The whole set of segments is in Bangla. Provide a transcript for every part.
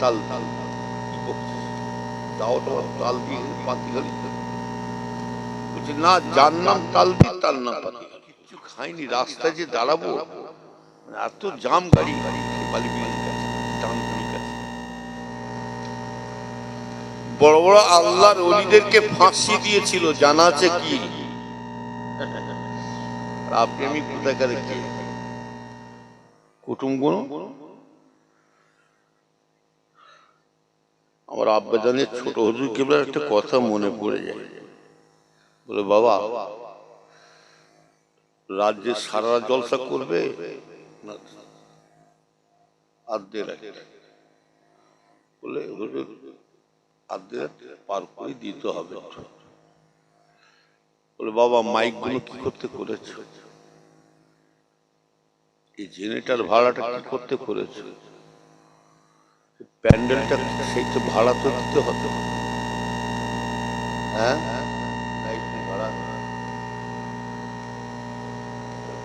তাল না তাল কিছু খাইনি যে দাঁড়াবো মানে এত জাম গাড়ি গাড়ি বালি বড় বড় আল্লাহর অলিদেরকে ফাঁসি দিয়েছিল, জানা আছে কি? আপনি আমি কোথাকার কুটুম আমার আব্বা আব্বাজানের ছোট হুজুর কেবলার একটা কথা মনে পড়ে যায়। বলে, বাবা, রাজ্যে সারা জলসা করবে না? আর্ধে বলে আর্ধে রাত পার করে দিতে হবে বলে, বাবা, মাইকগুলো কি করতে করেছ? এই জেনেটার ভাড়াটা কি করতে করেছ? প্যান্ডেলটা সেই তো ভাড়া তো দিতে হতো হ্যাঁ?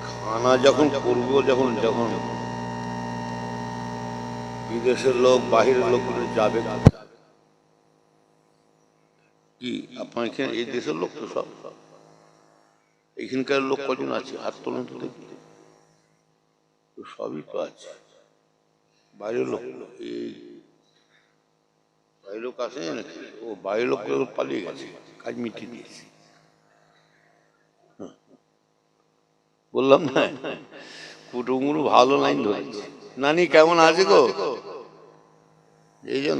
খানা যখন করব, যখন যখন বিদেশের লোক, বাহিরের লোকগুলো যাবে কি, আপনার এখানে এই দেশের লোক তো সব? এখানকার লোক কজন আছে? হাত তো সবই তো আছে। বাইরের লোক, এই আসে ও বাইরের লোক পালিয়ে গেছে কাজ মিটিয়ে দিয়েছে। বললাম না কুটুমুরু ভালো লাইন ধরেছে। নানি কেমন আছে গো? এই যে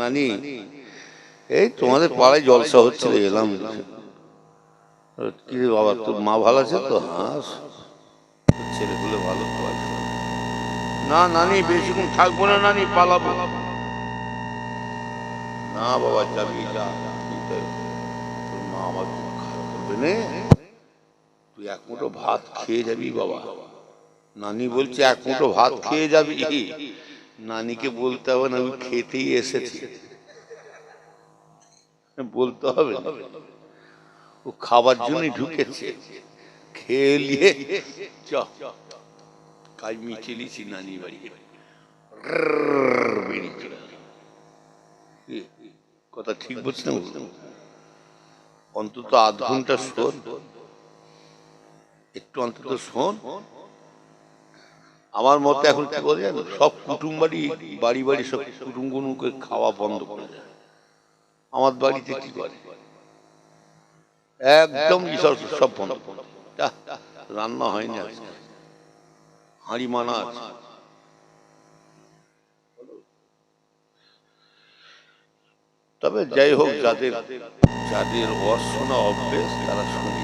নানি এই তোমাদের পাড়ায় জলসা হচ্ছে রে, এলাম। কি বাবা তোর মা ভালো আছে তো? হ্যাঁ ছেলেগুলো ভালো না নানি বেশিক্ষণ থাকব না নানি পালাবো। না বাবা যাবি যা তোর মা আমার খারাপ করবে নে। তুই এক মুঠো ভাত খেয়ে যাবি বাবা। নানি বলছে এক মুঠো ভাত খেয়ে যাবি। নানিকে বলতে হবে না আমি খেতেই এসেছি। বলতে হবে। ও খাবার জন্যই ঢুকেছে। খেয়ে নিয়ে চ। কাজ মিছিলিছি নানি বাড়ি বেরিয়ে চলে কথা ঠিক বলছি না অন্তত আধ ঘণ্টা শোন। একটু অন্তত শোন। আমার মতে এখন কি বলে জানো? সব কুটুম বাড়ি বাড়ি বাড়ি সব কুটুমগুনুকে খাওয়া বন্ধ করে দেয়। আমার বাড়িতে কি করে একদম সব বন্ধ। রান্না হয়নি আজকে। হাঁড়ি মানা আছে। তবে যাই হোক যাদের যাদের অশোনা অভ্যেস তারা শুনে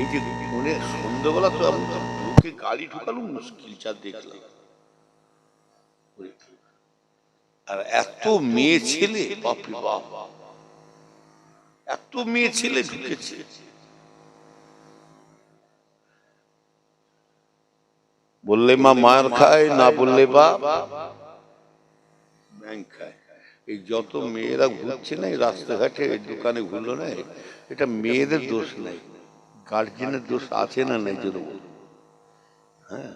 এই যে মনে সন্ধ্যেবেলা তো আমি তো ঢুকে গাড়ি ঢুকালো মুশকিল যা দেখলাম। আর এত মেয়ে ছেলে বাপরে বাপ। এত মেয়ে ছেলে ঢুকেছে। বললে মা মার খায় না বললে বা ব্যাংক খায়। এই যত মেয়েরা ঘুরছে না, এই রাস্তাঘাটে দোকানে ঘুরলো না, এটা মেয়েদের দোষ নাই। গার্জেনের দোষ আছে না নাই যদি হ্যাঁ।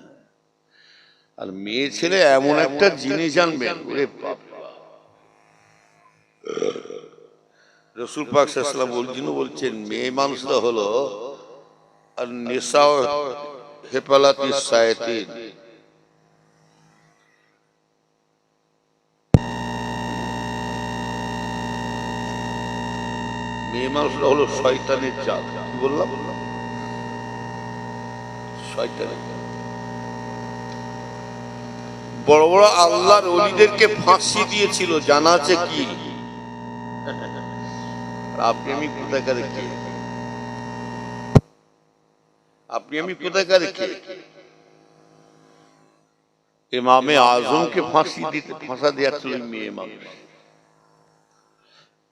আর মেয়ে ছেলে এমন একটা জিনিস বাবা। রসুল পাক সাল্লাম বলছেন বলছেন, মেয়ে মানুষরা হলো আর নেশা হেপালাতি সায়াতিন। মেয়ে মানুষরা হলো শয়তানের জাত। কি বললাম? শয়তানের বড় বড় আল্লাহর অলিদেরকে ফাঁসি দিয়েছিল, জানা আছে কি? আপনি আমি কোথাকার কে? আপনি আমি কোথাকার কে? ইমামে আজমকে ফাঁসি দিতে ফাঁসা দেওয়ার ছিল মেয়ে মানুষ।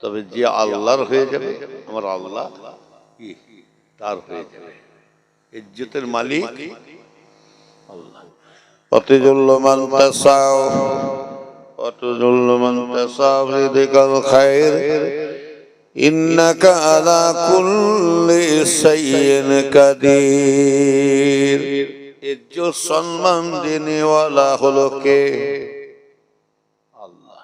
তবে যে আল্লাহর হয়ে যাবে আমার আল্লাহ কি? তার হয়ে যাবে। ইজ্জতের মালিক আল্লাহ। মান তাসাও মান তাসাও রিদিকাল খায়র সম্মান দেনেওয়ালা হলো কে আল্লাহ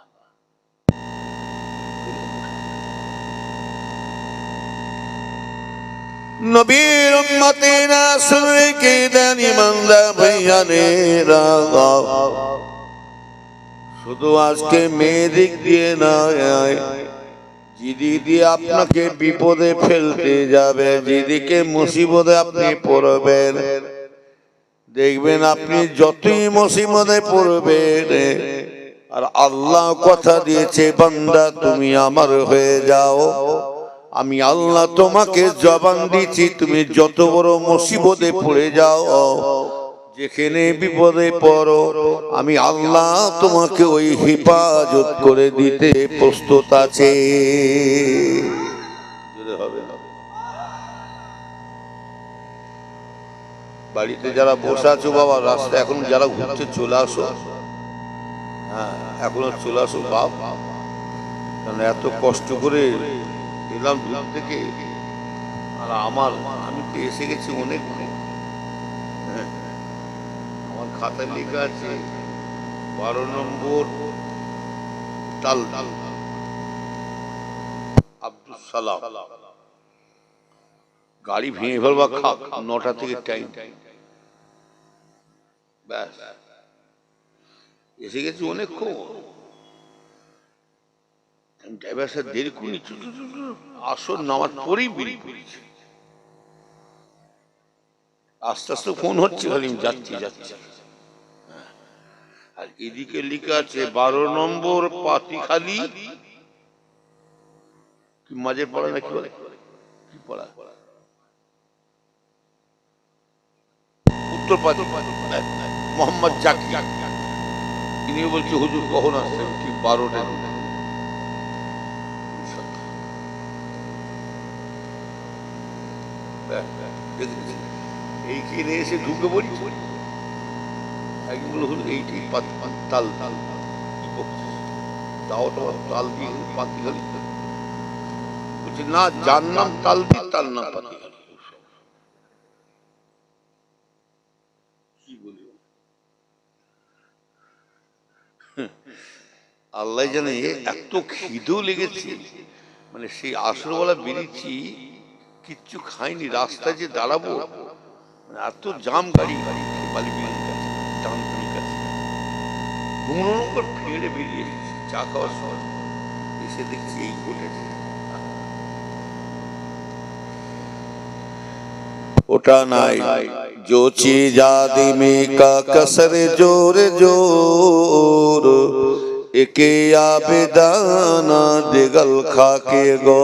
নবীর উম্মতে না শুনে কে দেন ইমানদার ভাইয়ানেরা শুধু আজকে মেয়ে দিক দিয়ে নয় যিদি দিয়ে আপনাকে বিপদে ফেলতে যাবে যেদিকে মুসিবতে আপনি পড়বেন। দেখবেন আপনি যতই মুসিবতে পড়বেন, আর আল্লাহ কথা দিয়েছে, বান্দা তুমি আমার হয়ে যাও। আমি আল্লাহ তোমাকে জবান দিচ্ছি, তুমি যত বড় মুসিবতে পড়ে যাও, যেখানে বিপদে পড়ো, আমি আল্লাহ তোমাকে ওই হেফাজত করে দিতে প্রস্তুত আছে। বাড়িতে যারা বসে আছো বাবা রাস্তা এখন যারা ঘুরছে, চলে আসো। হ্যাঁ এখনও চলে আসো বাপ। কারণ এত কষ্ট করে এলাম দূর থেকে আর আমার, আমি তো এসে গেছি অনেক হ্যাঁ আমার খাতায় লেখা আছে, বারো নম্বর তাল আব্দুল সালাম। গাড়ি ভেঙে ফেলবা খাক নটা থেকে টাইম। ব্যাস, এসে গেছি অনেকক্ষণ। ড্রাইভার স্যার দেরি করে আসর নামার পরেই বেরিয়ে পড়েছি। আস্তে আস্তে ফোন হচ্ছে খালি যাচ্ছি যাচ্ছি। হ্যাঁ। আর এদিকে লেখা আছে বারো নম্বর পাতিখালি। কি মাঝে পড়া না কি বলে? কি পড়া? উত্তর পাতি মোহাম্মদ জাকি তিনি বলছি হুজুর কখন আসছেন? ঠিক বারোটা। এইখানে এসে ঢুকে পড়ি। হলো এইটি তাল তাল তাও তোমার তাল দিয়ে খালি। বলছি, না, যার নাম তাল দিয়ে, তার নাম আল্লাহ জানে এত খিদেও লেগেছে। মানে সেই আসরবেলা বেরিয়েছি কিচ্ছু খাইনি রাস্তায় যে দাঁড়াবো মানে এত জাম গাড়ি গাড়ি বালি বিলির কাছে টানপুরির কাছে ঘুমনো করে ফেড়ে বেরিয়ে এসেছি চা খাওয়ার সময় এসে দেখছি এই ঘটেছে ওটা নাই जो चीज आदमी का कसर जोर जोर একে আবেদানা দিগল খাকে গো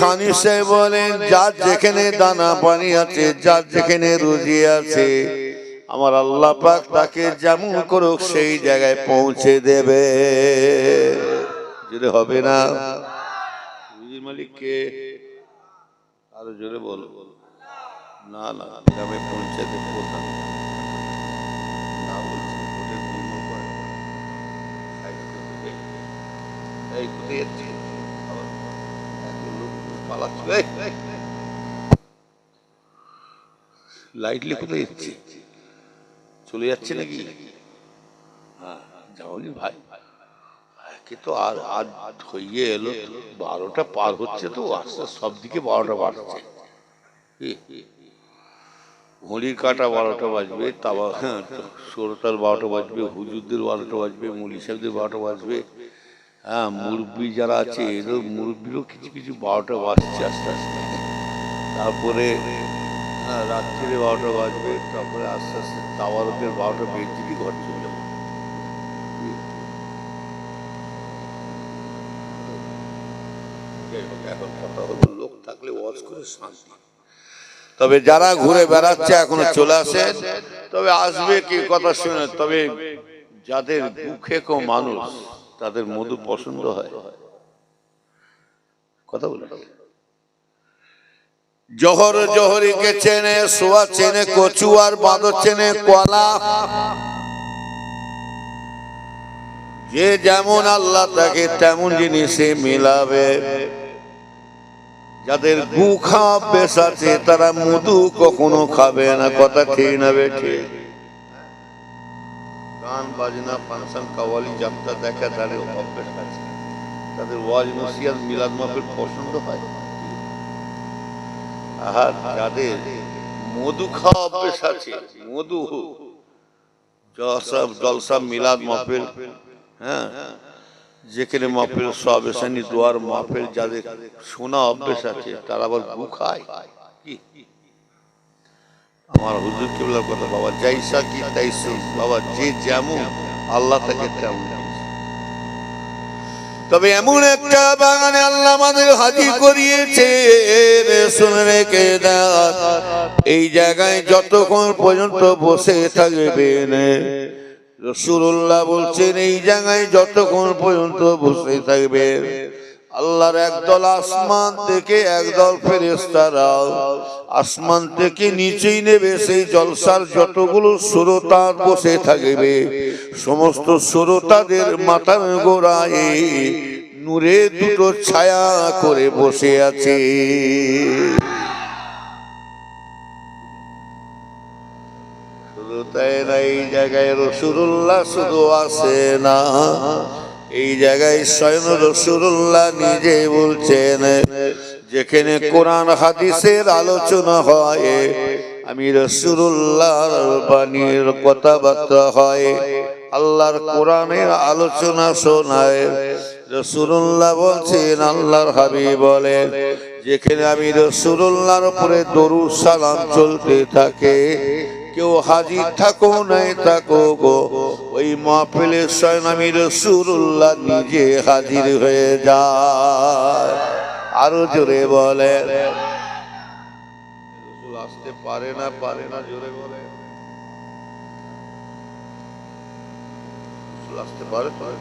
থানি বলেন, যার যেখানে দানা পানি আছে, যার যেখানে রুজি আছে, আমার আল্লাহ পাক তাকে যেমন করুক সেই জায়গায় পৌঁছে দেবে। যদি হবে না? রুজির আরও জোরে বলো। না না পৌঁছে দেবে না এই কোথায় যাচ্ছি আবার এত লোক পালাচ্ছে। লাইটলি কোথায় যাচ্ছে চলে যাচ্ছে নাকি? হ্যাঁ যাওনি ভাই। একে তো আর আজ হইয়ে এলো। বারোটা পার হচ্ছে তো, আস্তে সব দিকে বারোটা বাজছে। কি? ঘড়ির কাটা বারোটা বাজবে, তাবা ষোলোটার বারোটা বাজবে, হুজুরদের বারোটা বাজবে, মুলি সাহেবদের বারোটা বাজবে। হ্যাঁ মুরব্বী যারা আছে, এদের মুরব্বীরও কিছু কিছু বারোটা বাজছে আস্তে আস্তে। তারপরে হ্যাঁ রাত্রিরে বারোটা বাজবে, তারপরে আস্তে আস্তে তাওয়ারদের বারোটা বেজে ঘর চলে যাব। এখন লোক থাকলে ওয়াজ করে শান্তি। তবে যারা ঘুরে বেড়াচ্ছে, এখনও চলে আসে। তবে আসবে কি কথা শুনে, তবে যাদের বুকে কো মানুষ তাদের মধু পছন্দ হয়। কথা বলে জহর জহরিকে চেনে সোয়া চেনে কচু আর বাঁদর চেনে কলা। যে যেমন আল্লাহ তাকে তেমন জিনিসে মিলাবে। যাদের গু খাওয়া বেশ আছে তারা মধু কখনো খাবে না কথা ঠিক না বেঠে গান, বাজনা, ফাংশন, কাওয়ালি, যাত্রা, দেখা তাদের অভ্যেস আছে। তাদের ওয়াজ নসিয়াত মিলাদ মাহফিল পছন্দ হয়? আর যাদের মধু খাওয়া অভ্যেস আছে, মধু জলসা জলসা মিলাদ মাহফিল হ্যাঁ যেখানে মাহফিল সব এসানি দোয়ার মাহফিল যাদের শোনা অভ্যেস আছে, তারা আবার গু খায়? কি? আমার হুজুর কেবলার কথা বাবা যাইসা কি তাইসুন বাবা, যে যেমন, আল্লাহ তাকে তেমন। তবে এমন একটা বাগানে আল্লাহ আমাদের হাজির করিয়েছে শুনে রেখে এই জায়গায় যতক্ষণ পর্যন্ত বসে থাকবেন রসুল্লাহ বলছেন, এই জায়গায় যতক্ষণ পর্যন্ত বসে থাকবেন আল্লাহর একদল আসমান থেকে একদল ফেরেস্তারাও আসমান থেকে নিচেই নেবে সেই জলসার যতগুলো সুরতা বসে থাকবে। সমস্ত সুরতাদের মাথার গোড়ায় নূরে দুটো ছায়া করে বসে আছে। না, এই জায়গায় রসুল্লাহ শুধু আসে না। এই জায়গায় স্বয়ং রসুল্লাহ নিজে বলছেন, যেখানে কোরআন হাদিসের আলোচনা হয়, আমি রসুল্লাহর বাণীর কথাবার্তা হয়, আল্লাহর কোরআনের আলোচনা শোনায়। রসুল্লাহ বলছেন, আল্লাহর হাবি বলেন, যেখানে আমি রসুল্লাহর উপরে দরুদ সালাম চলতে থাকে কেউ হাজির থাকো নাই থাকো গো। ওই মাহফিলের স্বয়ং আমি রসুল্লাহ নিজে হাজির হয়ে যায় আরও জোরে বলে রসুল আসতে পারে না পারে না, জোরে বলে আসতে পারে পারে।